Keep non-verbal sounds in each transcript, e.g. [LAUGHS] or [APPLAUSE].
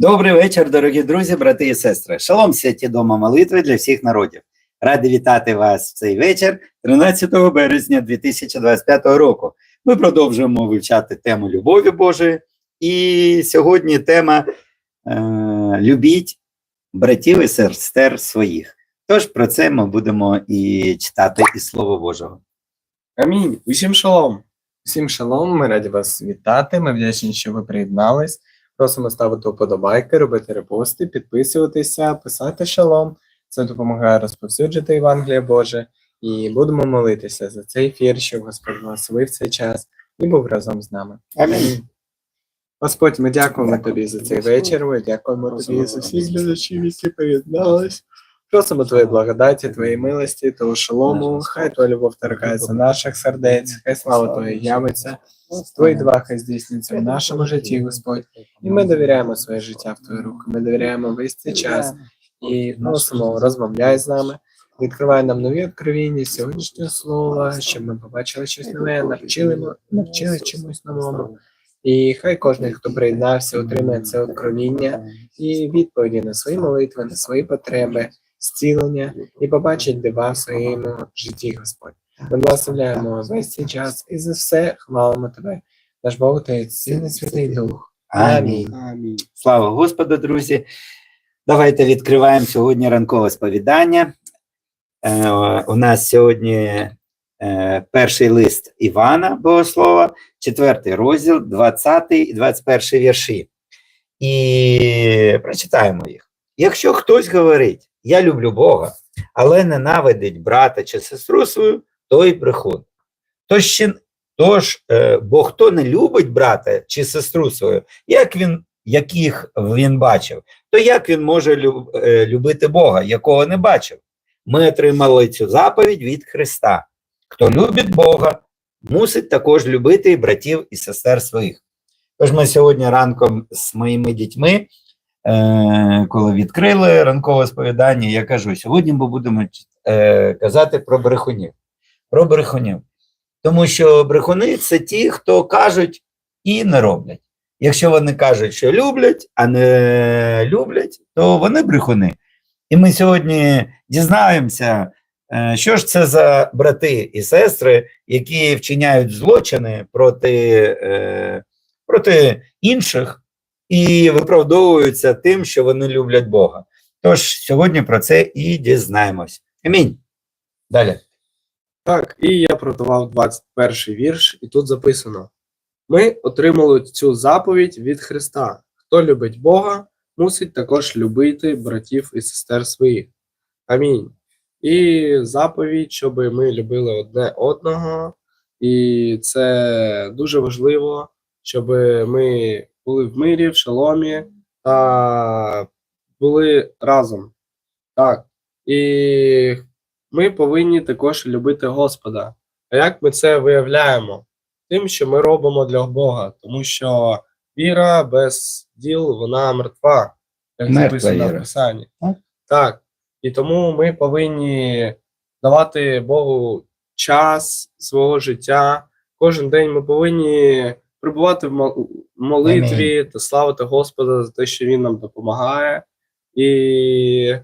Добрий вечір, дорогі друзі, брати і сестри. Шалом святі дома молитви для всіх народів. Радий вітати вас в цей вечір, 13 березня 2025 року. Ми продовжуємо вивчати тему любові Божої. І сьогодні тема е, Любіть братів і сестер своїх. Тож про це ми будемо і читати із Слова Божого. Амінь. Усім шалом. Всім шалом, ми раді вас вітати. Ми вдячні, що ви приєднались. Просимо ставити вподобайки, робити репости, підписуватися, писати шалом. Це допомагає розповсюджити Євангеліє Боже. І будемо молитися за цей ефір, щоб Господь благословив цей час і був разом з нами. Амінь. Господь, ми дякуємо тобі за цей вечір. Ми дякуємо тобі за всіх глядачів, які приєднались. Просимо твої благодаті, твоєї милості, того шалому. Хай твоя любов торкається наших сердець, хай слава твоя явиться. Твої два хай здійснюються в нашому житті, Господь. І ми довіряємо своє життя в твої руки. Ми довіряємо весь цей час і просимо, розмовляй з нами. Відкривай нам нові откровіння сьогоднішнього слова, щоб ми побачили щось нове, навчили, навчили чомусь новому. І хай кожен, хто приєднався, отримає це откровіння і відповіді на свої молитви, на свої потреби, зцілення і побачить дива в своєму житті, Господь. Ми благословляємо весь цей час і за все хвалимо тебе, наш Бог Отець, Син і Святий Дух. Амінь. Амінь. Слава Господу, друзі. Давайте відкриваємо сьогодні ранкове сповідання. Е, у нас сьогодні е, перший лист Івана Богослова, четвертий розділ, 20 і 21 вірші. І прочитаємо їх. Якщо хтось говорить, я люблю Бога, але ненавидить брата чи сестру свою, той брехун. Тож, ще- тож е, бо хто не любить брата чи сестру свою, як він, яких він бачив, то як він може е, любити Бога, якого не бачив? Ми отримали цю заповідь від Христа. Хто любить Бога, мусить також любити і братів і сестер своїх. Тож ми сьогодні ранком з моїми дітьми, е, коли відкрили ранкове сповідання, я кажу: сьогодні ми будемо е, казати про брехунів. Про брехунів. Тому що брехуни це ті, хто кажуть і не роблять. Якщо вони кажуть, що люблять, а не люблять, то вони брехуни. І ми сьогодні дізнаємося, е, що ж це за брати і сестри, які вчиняють злочини проти, е, проти інших і виправдовуються тим, що вони люблять Бога. Тож сьогодні про це і дізнаємось. Амінь. Далі. Так, і я продавав 21 вірш, і тут записано: Ми отримали цю заповідь від Христа. Хто любить Бога, мусить також любити братів і сестер своїх. Амінь. І заповідь, щоб ми любили одне одного, і це дуже важливо, щоб ми були в мирі, в шаломі та були разом. Так. І ми повинні також любити Господа. А як ми це виявляємо? Тим, що ми робимо для Бога, тому що віра без діл вона мертва, як Мертва записано в Писанні. Так. І тому ми повинні давати Богу час свого життя. Кожен день ми повинні прибувати в мол- молитві та славити Господа за те, що Він нам допомагає. І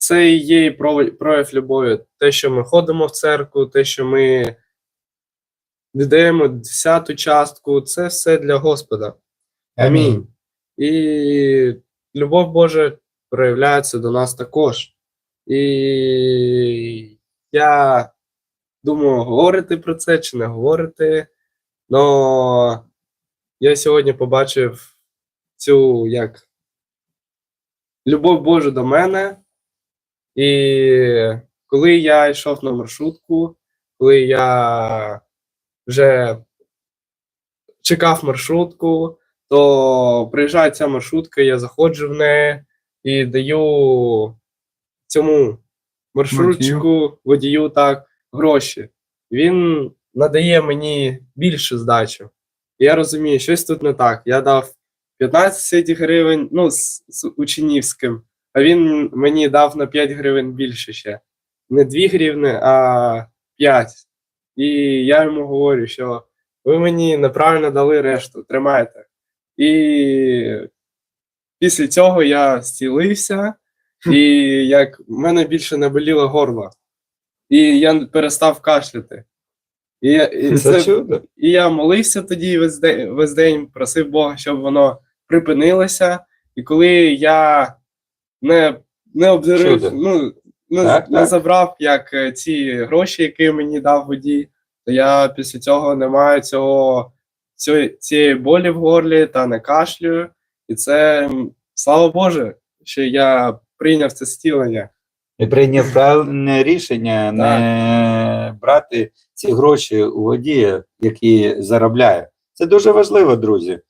це і є і прояв любові. Те, що ми ходимо в церкву, те, що ми віддаємо десяту частку, це все для Господа. Амінь. І любов Божа проявляється до нас також. І я думаю, говорити про це чи не говорити. Но я сьогодні побачив цю як любов Божу до мене. І коли я йшов на маршрутку, коли я вже чекав маршрутку, то приїжджає ця маршрутка, я заходжу в неї і даю цьому маршрутчику, водію так, гроші. Він надає мені більше здачу. І я розумію, щось тут не так. Я дав 15 гривень, ну, з, з учнівським, а він мені дав на 5 гривень більше ще. Не 2 гривни, а 5. І я йому говорю, що ви мені неправильно дали решту, тримайте. І після цього я зцілився, і як в мене більше не боліло горло. І я перестав кашляти. І, я- і, це, і я молився тоді весь день, весь день, просив Бога, щоб воно припинилося. І коли я не, не обдурив, Чудо. ну, ну, Так, не так. забрав як е, ці гроші, які мені дав водій, то я після цього не маю цього, цієї болі в горлі та не кашлюю. І це слава Боже, що я прийняв це стілення. І прийняв правильне рішення не брати ці гроші у водія, які заробляє. Це дуже важливо, друзі.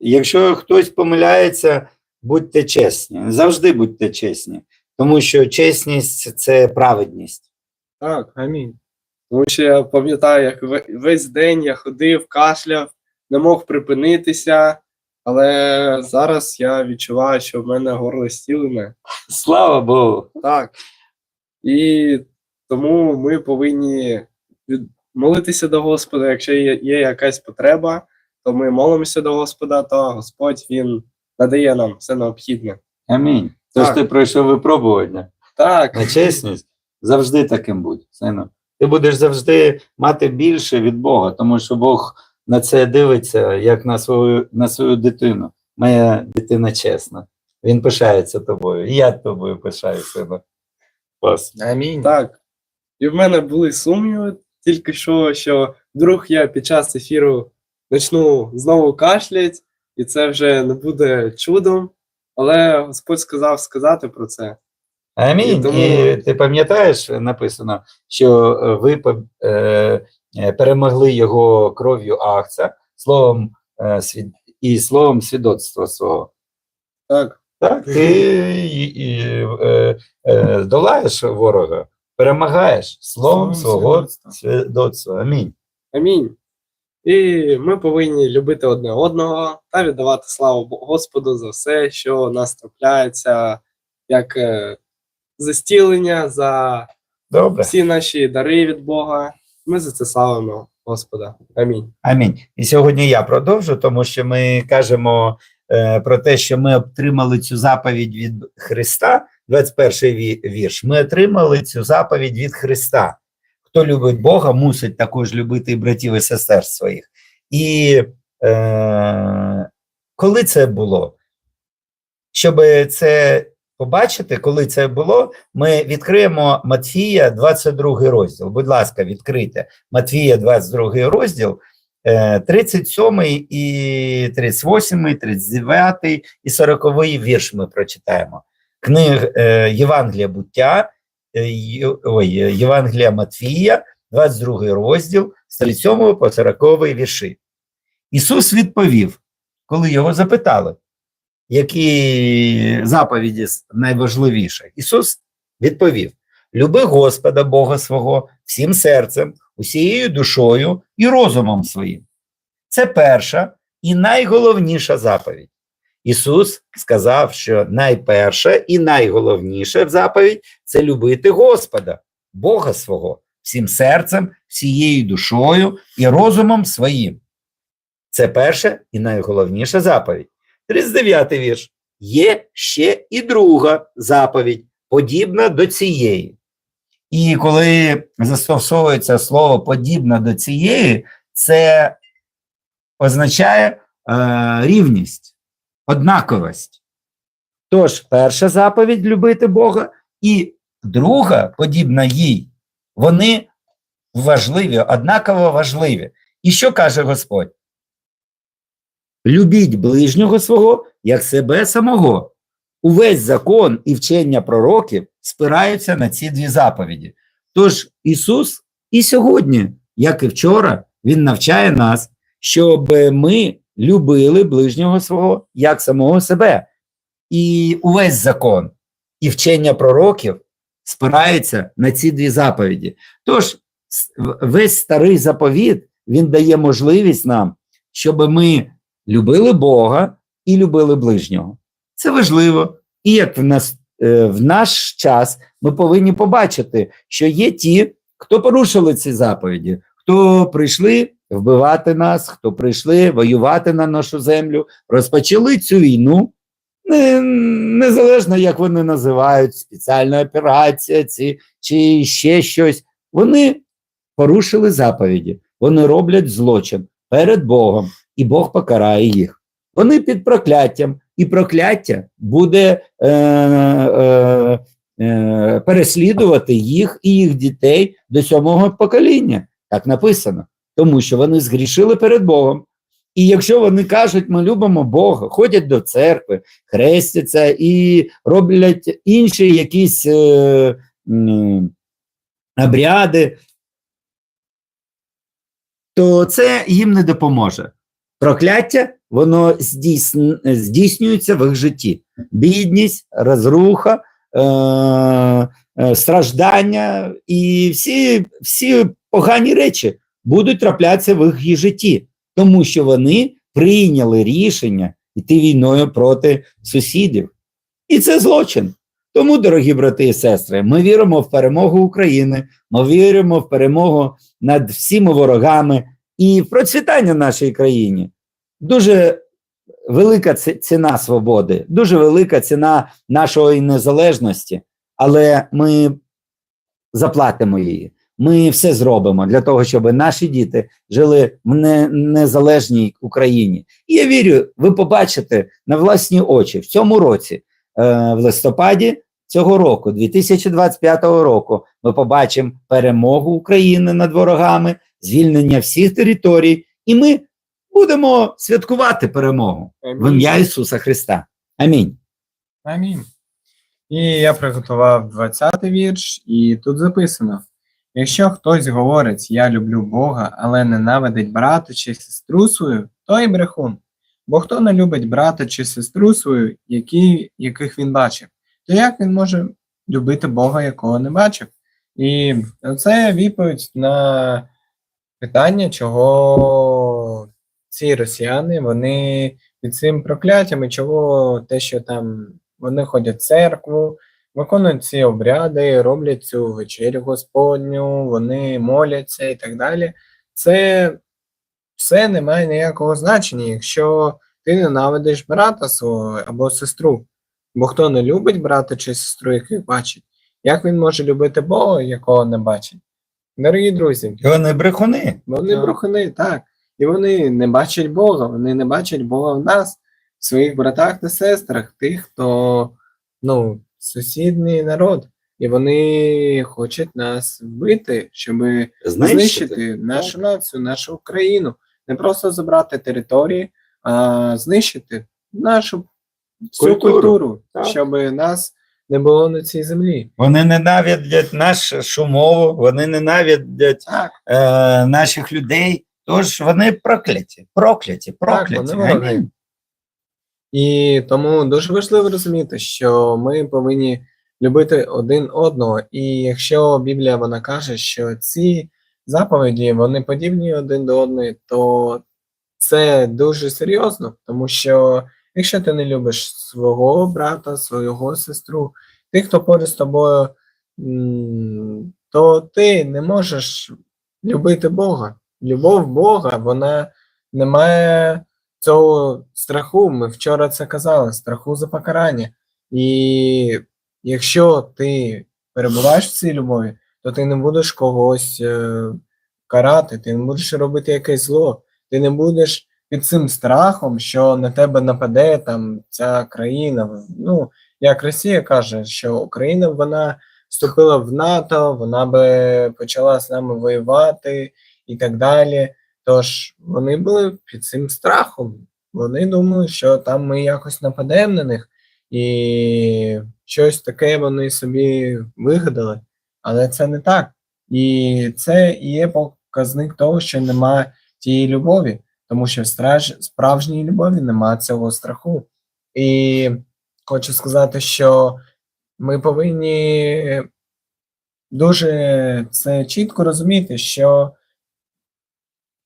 Якщо хтось помиляється, будьте чесні. Завжди будьте чесні. Тому що чесність це праведність. Так. Амінь. Тому що я пам'ятаю, як весь день я ходив, кашляв, не мог припинитися, але зараз я відчуваю, що в мене горло стілене. Слава Богу. Так. І тому ми повинні молитися до Господа. Якщо є, є якась потреба, то ми молимося до Господа, то Господь Він надає нам все необхідне. Амінь. Тож Так. ти пройшов випробування. Так, на чесність, завжди таким будь. Сину. Ти будеш завжди мати більше від Бога, тому що Бог на це дивиться як на свою, на свою дитину. Моя дитина чесна. Він пишається тобою. І я тобою пишаю, сину. Клас. Амінь. так. І в мене були сумніви тільки що, що вдруг я під час ефіру почну знову кашлять, і це вже не буде чудом. Але Господь сказав сказати про це. Амінь. І тому- І ти пам'ятаєш, написано, що е, ви е, е, перемогли його кров'ю Ахца, словом е, свід... і словом свідоцтва свого. Так, Так, ти і, і, е, е, долаєш ворога, перемагаєш словом Словом свого свідоцтва. свідоцтва. Амінь. амінь. І ми повинні любити одне одного та віддавати славу Господу за все, що у нас трапляється, як е, за зцілення, за Добре. всі наші дари від Бога. Ми за це славимо Господа. Амінь. Амінь. І сьогодні я продовжу, тому що ми кажемо е, про те, що ми отримали цю заповідь від Христа. 21 ві- вірш. Ми отримали цю заповідь від Христа. Хто любить Бога, мусить також любити і братів і сестер своїх. І е, коли це було? Щоб це побачити, коли це було, ми відкриємо Матфія 22 розділ. Будь ласка, відкрийте Матвія 22 розділ, е, 37 і 38, 39 і 40 вірш ми прочитаємо. Книг е, Євангелія буття, е, ой, е, Євангелія Матвія, 22 розділ, з 37 по 40 вірші. Ісус відповів, коли його запитали, які заповіді найважливіше. Ісус відповів: Люби Господа Бога свого всім серцем, усією душою і розумом своїм. Це перша і найголовніша заповідь. Ісус сказав, що найперша і найголовніша заповідь це любити Господа, Бога свого, всім серцем, всією душою і розумом своїм. Це перша і найголовніша заповідь. 39 вірш. Є ще і друга заповідь, подібна до цієї. І коли застосовується слово подібна до цієї, це означає е, рівність, однаковість. Тож, перша заповідь любити Бога, і друга, подібна їй, вони важливі, однаково важливі. І що каже Господь? Любіть ближнього свого, як себе самого. Увесь закон і вчення пророків спираються на ці дві заповіді. Тож Ісус і сьогодні, як і вчора, Він навчає нас, щоб ми любили ближнього свого як самого себе. І увесь закон і вчення пророків спираються на ці дві заповіді. Тож весь старий заповіт він дає можливість нам, щоб ми любили Бога і любили ближнього. Це важливо. І як в нас е, в наш час ми повинні побачити, що є ті, хто порушили ці заповіді, хто прийшли вбивати нас, хто прийшли воювати на нашу землю, розпочали цю війну. Не- Незалежно, як вони називають, спеціальна операція ці, чи ще щось, вони порушили заповіді, вони роблять злочин перед Богом, і Бог покарає їх. Вони під прокляттям, і прокляття буде е, е, е, переслідувати їх і їх дітей до сьомого покоління. Так написано, тому що вони згрішили перед Богом. І якщо вони кажуть, ми любимо Бога, ходять до церкви, хрестяться і роблять інші якісь е, м, обряди, то це їм не допоможе. Прокляття воно здійсн... здійснюється в їх житті. Бідність, розруха, е... е, страждання і всі, всі погані речі будуть траплятися в їх житті, тому що вони прийняли рішення йти війною проти сусідів. І це злочин. Тому, дорогі брати і сестри, ми віримо в перемогу України, ми віримо в перемогу над всіма ворогами і в процвітання нашій країні. Дуже велика ціна свободи, дуже велика ціна нашої незалежності, але ми заплатимо її. Ми все зробимо для того, щоб наші діти жили в незалежній Україні. І я вірю, ви побачите на власні очі в цьому році, е, в листопаді цього року, 2025 року, ми побачимо перемогу України над ворогами, звільнення всіх територій, і ми будемо святкувати перемогу в ім'я Ісуса Христа. Амінь. Амінь. І я приготував 20-й вірш, і тут записано: якщо хтось говорить, я люблю Бога, але ненавидить брата чи сестру свою, то й брехун. Бо хто не любить брата чи сестру свою, які, яких він бачив, то як він може любити Бога, якого не бачив? І це відповідь на питання, чого ці росіяни вони під цим прокляттям, чого те, що там вони ходять в церкву, виконують ці обряди, роблять цю вечерю Господню, вони моляться і так далі. Це все не має ніякого значення, якщо ти ненавидиш брата свого або сестру. Бо хто не любить брата чи сестру, яких бачить, як він може любити Бога, якого не бачить? Дорогі друзі, Вони брехуни. вони Так. брехуни, так. І вони не бачать Бога, вони не бачать Бога в нас, в своїх братах та сестрах, тих, хто ну, сусідний народ. І вони хочуть нас вбити, щоб знищити нашу націю, нашу Україну. Не просто забрати території, а знищити нашу всю Культуру. культуру, щоб нас не було на цій землі. Вони ненавидять нашу мову, вони ненавидять Так, е, наших людей. Тож вони прокляті, прокляті, прокляті. вони вороги. Амінь. І тому дуже важливо розуміти, що ми повинні любити один одного. І якщо Біблія вона каже, що ці заповіді вони подібні один до одної, то це дуже серйозно, тому що якщо ти не любиш свого брата, свого сестру, тих, хто поряд з тобою, то ти не можеш любити Бога. Любов Бога, вона не має цього страху. Ми вчора це казали, страху за покарання. І якщо ти перебуваєш в цій любові, то ти не будеш когось е, карати, ти не будеш робити якесь зло, ти не будеш під цим страхом, що на тебе нападе там ця країна. Ну, як Росія каже, що Україна вона вступила в НАТО, вона би почала з нами воювати і так далі. Тож вони були під цим страхом. Вони думали, що там ми якось нападемо на них, і щось таке вони собі вигадали. Але це не так. І це є показник того, що немає тієї любові, тому що в страж... справжній любові немає цього страху. І хочу сказати, що ми повинні дуже це чітко розуміти, що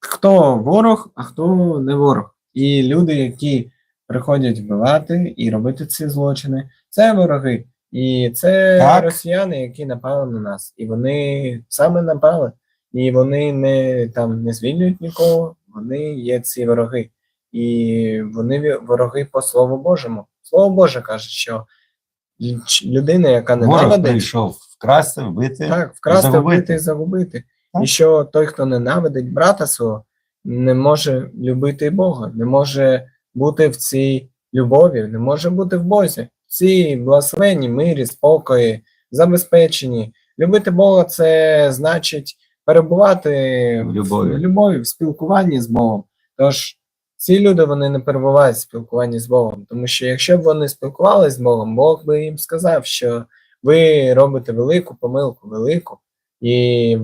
хто ворог, а хто не ворог. І люди, які приходять вбивати і робити ці злочини, це вороги. І це Так. росіяни, які напали на нас. І вони саме напали. І вони не там не звільнюють нікого, вони є ці вороги. і вони вороги по Слову Божому. Слово Боже каже, що людина, яка Ворог ненавидить, прийшов вкрасти, вбити. так, вкрасти, загубити. вбити і загубити. І що той, хто ненавидить брата свого, не може любити Бога, не може бути в цій любові, не може бути в Бозі, в цій благословенні, мирі, спокої, забезпеченні. Любити Бога це значить перебувати В любові. в любові, в спілкуванні з Богом. Тож ці люди вони не перебувають в спілкуванні з Богом, тому що якщо б вони спілкувалися з Богом, Бог би їм сказав, що ви робите велику помилку, велику, і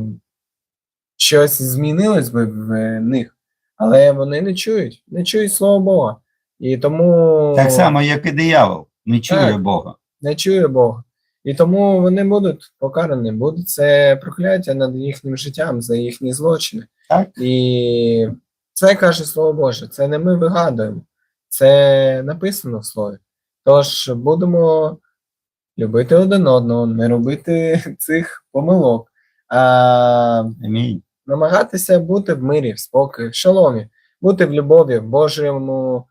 щось змінилось би в них, але вони не чують, не чують слово Бога. І тому Так само, як і диявол, не чує Так. Бога. не чує Бога. І тому вони будуть покарані, буде це прокляття над їхнім життям за їхні злочини. Так. І це каже Слово Боже, це не ми вигадуємо, це написано в слові. Тож будемо любити один одного, не робити [LAUGHS] цих помилок, а Амінь. Намагатися бути в мирі, в спокої, в шаломі, бути в любові, в Божому,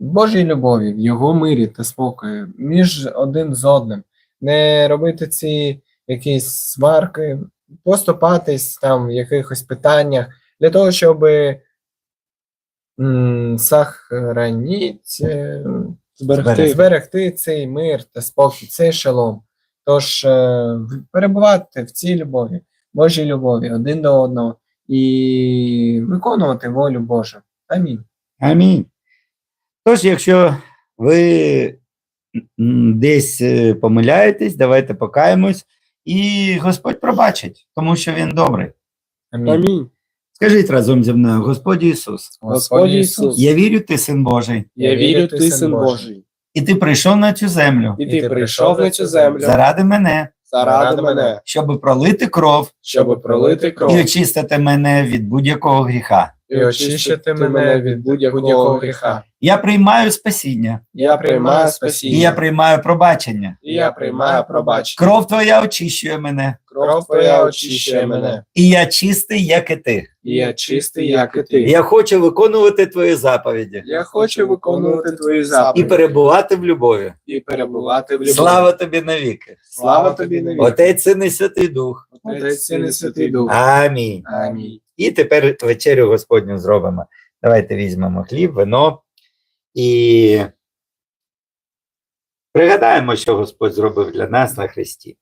в Божій любові, в його мирі та спокої, між один з одним, не робити ці якісь сварки, поступатись там в якихось питаннях для того, щоб м, сохраніть, е, Зберегти. зберегти цей мир та спокій, цей шалом. Тож е, перебувати в цій любові, Божій любові один до одного і виконувати волю Божу. Амінь. Амінь. Тож, якщо ви десь е, помиляєтесь, давайте покаємось, і Господь пробачить, тому що Він добрий. Амінь. Амінь. Скажіть разом зі мною, Господь Ісус, Господь Ісус, я вірю, ти син Божий, Я вірю, ти син Божий, і ти прийшов на цю землю і ти прийшов на цю землю заради мене, заради мене, щоб пролити кров. Щоб пролити кров. І очистити мене від будь-якого гріха. І очищити мене від будь-якого гріха. Я приймаю спасіння, Я приймаю і я приймаю пробачення. і я приймаю пробачення. Кров твоя очищує мене, Кров твоя очищує мене, і я чистий, як і ти. і я чистий, як і ти. Я хочу виконувати твої заповіді Я хочу виконувати твої і перебувати в любові. і перебувати в любові. Слава тобі навіки. Слава тобі навіки. Отець, Син і Святий Дух. Отець, Син і Святий Дух. Амінь. Амінь. І тепер вечерю Господню зробимо. Давайте візьмемо хліб, вино і пригадаємо, що Господь зробив для нас на Христі.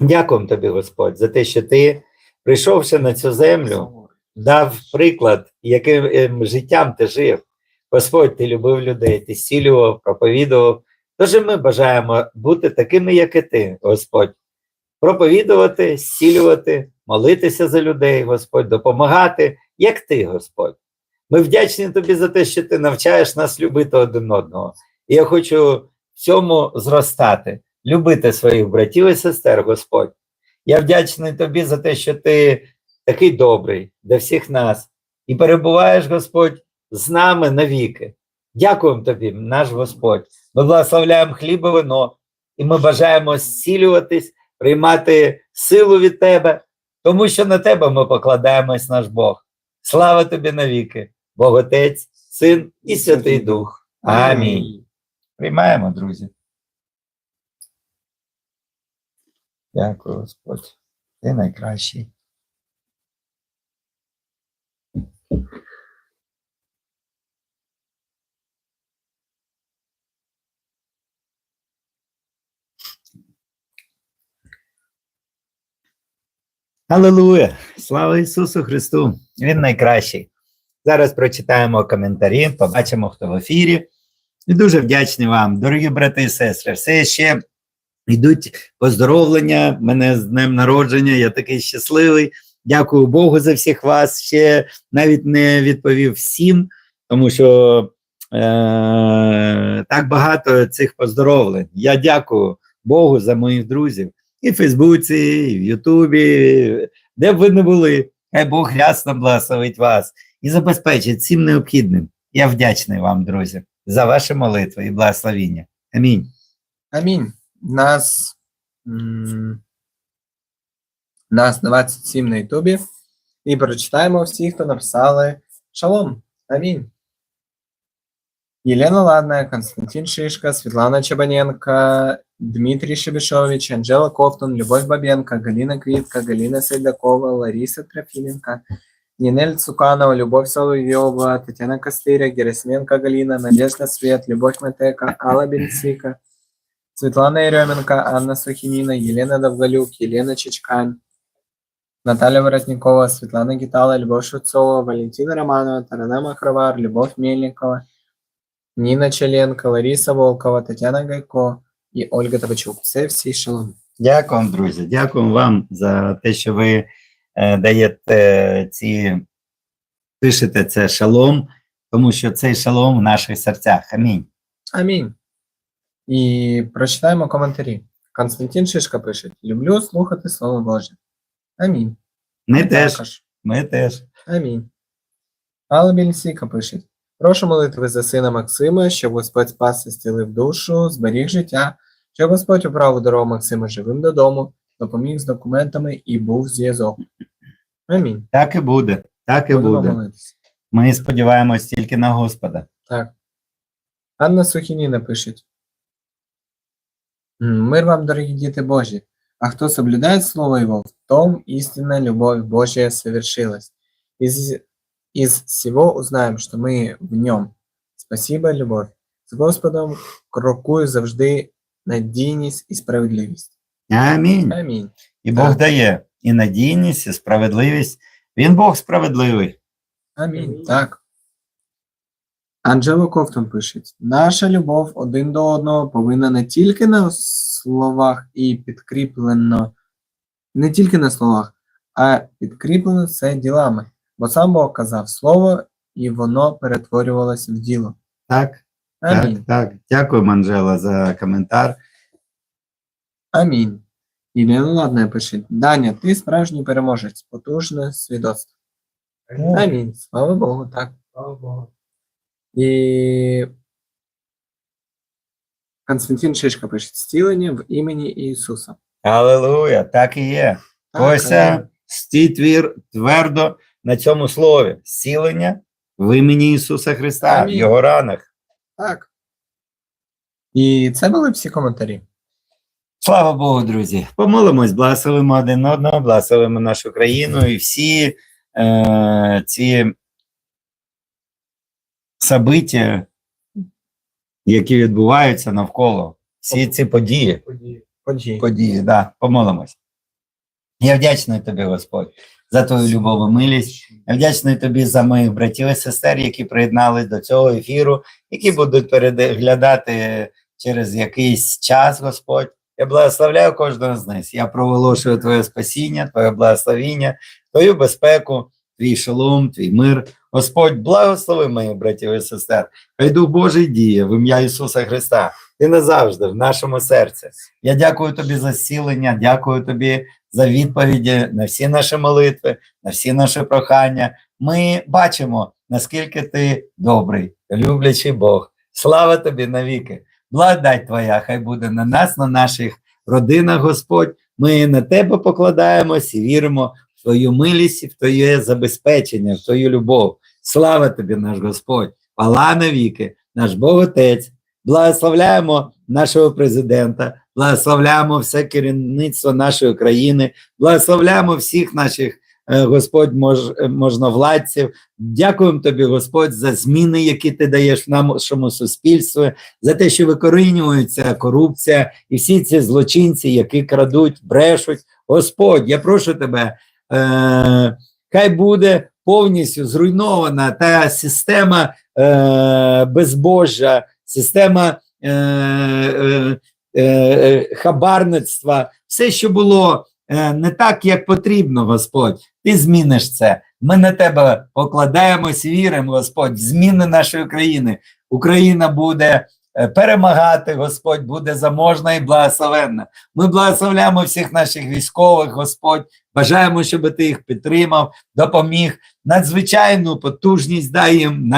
Дякуємо тобі, Господь, за те, що ти, прийшовши на цю землю, дав приклад, яким ем, життям ти жив. Господь, ти любив людей, ти зцілював, проповідував. Тож ми бажаємо бути такими, як і ти, Господь. Проповідувати, зцілювати, молитися за людей, Господь, допомагати, як ти, Господь. Ми вдячні тобі за те, що ти навчаєш нас любити один одного. І я хочу в цьому зростати, любити своїх братів і сестер, Господь. Я вдячний тобі за те, що ти такий добрий для всіх нас і перебуваєш, Господь, з нами навіки. Дякуємо тобі, наш Господь. Ми благословляємо хліб і вино, і ми бажаємо зцілюватись, приймати силу від тебе, тому що на тебе ми покладаємось, наш Бог. Слава тобі навіки, Бог Отець, Син і Святий Дух. Амінь. Приймаємо, друзі. Дякую, Господь. Ти найкращий. Аллилуйя! Слава Ісусу Христу! Він найкращий. Зараз прочитаємо коментарі, побачимо, хто в ефірі. І дуже вдячний вам, дорогі брати і сестри. Все ще йдуть поздоровлення. Мене з днем народження. Я такий щасливий. Дякую Богу за всіх вас. Ще навіть не відповів всім, тому що е- так багато цих поздоровлень. Я дякую Богу за моїх друзів і в Фейсбуці, і в Ютубі, де б ви не були. Хай Бог рясно благословить вас і забезпечить всім необхідним. Я вдячний вам, друзі, за ваші молитви і благословіння. Амінь. Амінь. Нас, нас 27 на Ютубі. І прочитаємо всі, хто написали Шалом. Амінь. Елена Ладная, Константин Шишка, Светлана Чебаненко, Дмитрий Шебешович, Анжела Кофтун, Любовь Бабенко, Галина Квитка, Галина Сейдакова, Лариса Трофименко, Нинель Цуканова, Любовь Соловьева, Татьяна Костыря, Герасименко Галина, Надежда Свет, Любовь Матека, Алла Бенцика, Светлана Еременко, Анна Сухинина, Елена Довголюк, Елена Чичкань, Наталья Воротникова, Светлана Гитала, Любовь Шуцова, Валентина Романова, Тарана Махровар, Любовь Мельникова, Ніна Челенко, Лариса Волкова, Тетяна Гайко і Ольга Табачук. Це всі шалом. Дякую, вам, друзі. Дякую вам за те, що ви е, даєте ці, пишете це шалом, тому що цей шалом в наших серцях. Амінь. Амінь. І прочитаємо коментарі. Константин Шишка пише: Люблю слухати Слово Боже. Амінь. Ми теж, Також. ми теж. Амінь. Алла Більсіка пише: Прошу молитви за сина Максима, щоб Господь спас і зцілив душу, зберіг життя, щоб Господь управив дорогу Максима живим додому, допоміг з документами і був зв'язок. Амінь. Так і буде. Так і Будемо буде. молитися. Ми сподіваємось тільки на Господа. Так. Анна Сухініна пише. Мир вам, дорогі діти Божі, а хто соблюдає Слово Его, в том истинная любовь Божья совершилась. Из, из всего узнаем, что мы в нем. Спасибо, любовь. З Господом крокує завжди надійність і справедливість. Амінь. Амінь. І Бог Так. дає і надійність, і справедливість. Він Бог справедливий. Амінь. Так. Анджело Ковтон пише: наша любов один до одного повинна не тільки на словах і підкріплено, не тільки на словах, а підкріплено це ділами. Бо сам Бог казав слово, і воно перетворювалося в діло. Так, Амінь. так, так. Дякую, Манжела, за коментар. Амінь. Ілля Ладна пише: Даня, ти справжній переможець, потужне свідоцтво. Амінь. Слава Богу, так. Слава Богу. І Константин Шишка пише зцілення в імені Ісуса. Алілуя, так і є. Так, Ось амінь. стій твір твердо на цьому слові. Зцілення в імені Ісуса Христа, в Його ранах. Так. І це були всі коментарі. Слава Богу, друзі. Помолимось, благословимо один одного, благословимо нашу країну і всі е, ці собиття, які відбуваються навколо, всі ці події. Події. Події. події, да, помолимось. Я вдячний тобі, Господь, за твою любов і милість. Я вдячний тобі за моїх братів і сестер, які приєднались до цього ефіру, які будуть переглядати через якийсь час, Господь. Я благословляю кожного з них. Я проголошую Твоє спасіння, Твоє благословіння, Твою безпеку, Твій шолом, Твій мир. Господь, благослови моїх братів і сестер. Хай Дух Божий діє в ім'я Ісуса Христа. Ти назавжди в нашому серці. Я дякую тобі за зцілення, дякую тобі за відповіді на всі наші молитви, на всі наші прохання. Ми бачимо, наскільки ти добрий, люблячий Бог. Слава тобі навіки. Благодать Твоя, хай буде на нас, на наших родинах, Господь. Ми на тебе покладаємось і віримо в Твою милість, і в Твоє забезпечення, в Твою любов. Слава тобі, наш Господь, пала навіки, наш Бог Отець. Благословляємо нашого президента, благословляємо все керівництво нашої країни, благословляємо всіх наших е, Господь мож, е, можновладців. Дякуємо тобі, Господь, за зміни, які ти даєш в нашому суспільстві, за те, що викорінюється корупція і всі ці злочинці, які крадуть, брешуть. Господь, я прошу тебе, е, хай буде повністю зруйнована та система е, безбожжя, система е, е, е, хабарництва, все, що було е, не так, як потрібно, Господь, ти зміниш це. Ми на тебе покладаємось, віримо, Господь, в зміни нашої країни. Україна буде перемагати, Господь буде заможна і благословенна. Ми благословляємо всіх наших військових, Господь. Бажаємо, щоб ти їх підтримав, допоміг. Надзвичайну потужність дай їм,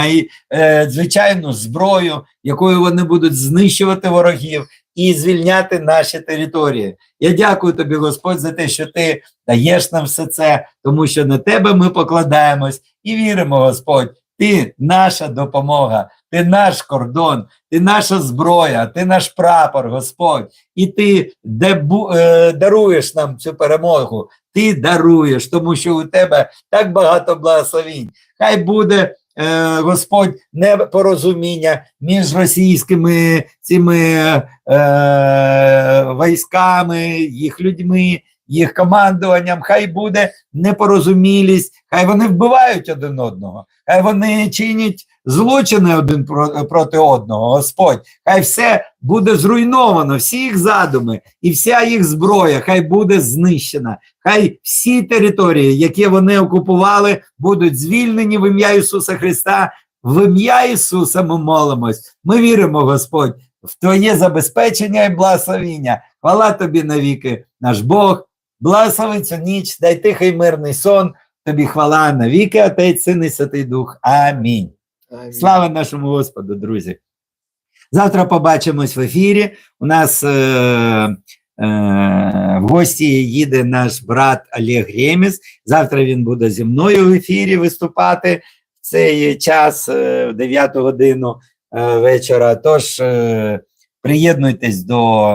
надзвичайну зброю, якою вони будуть знищувати ворогів і звільняти наші території. Я дякую тобі, Господь, за те, що ти даєш нам все це, тому що на тебе ми покладаємось і віримо, Господь, Ти наша допомога, ти наш кордон, ти наша зброя, ти наш прапор, Господь. І ти дебу, е, даруєш нам цю перемогу. Ти даруєш, тому що у тебе так багато благословінь. Хай буде, е, Господь, непорозуміння між російськими цими е, військами, їх людьми, їх командуванням. Хай буде непорозумілість, хай вони вбивають один одного, хай вони чинять злочини один проти одного. Господь, хай все буде зруйновано, всі їх задуми і вся їх зброя, хай буде знищена. Хай всі території, які вони окупували, будуть звільнені в ім'я Ісуса Христа. В ім'я Ісуса ми молимось. Ми віримо, Господь, в Твоє забезпечення і благословіння. Хвала тобі навіки, наш Бог. Благослови цю ніч, дай тихий мирний сон. Тобі хвала навіки, Отець, Син і Святий Дух. Амінь. Амінь. Слава нашому Господу, друзі. Завтра побачимось в ефірі. У нас е, е, в гості їде наш брат Олег Реміс. Завтра він буде зі мною в ефірі виступати в цей час, е, в 9 годину е, вечора. Тож е, приєднуйтесь до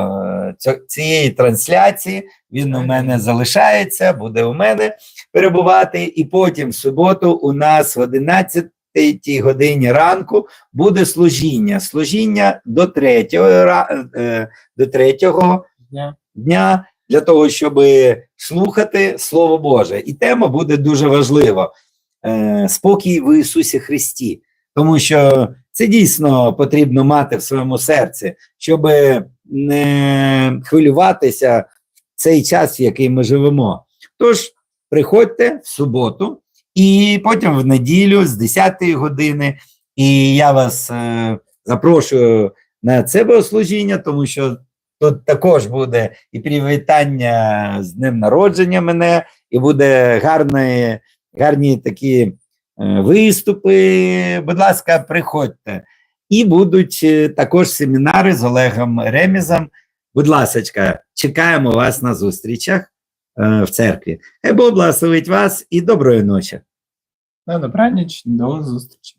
е, цієї трансляції. Він у мене залишається, буде у мене перебувати. І потім в суботу у нас в 11 третій годині ранку буде служіння. Служіння до третього, е, до третього Дня. дня для того, щоб слухати Слово Боже. І тема буде дуже важлива: е, спокій в Ісусі Христі. Тому що це дійсно потрібно мати в своєму серці, щоб не хвилюватися в цей час, в який ми живемо. Тож приходьте в суботу і потім в неділю з 10 години. І я вас е, запрошую на це богослужіння, тому що тут також буде і привітання з днем народження мене, і буде гарні, гарні такі виступи. Будь ласка, приходьте. І будуть е, також семінари з Олегом Ремізом. Будь ласка, чекаємо вас на зустрічах е, в церкві. Бог благословить вас і доброї ночі. На добраніч, до зустрічі.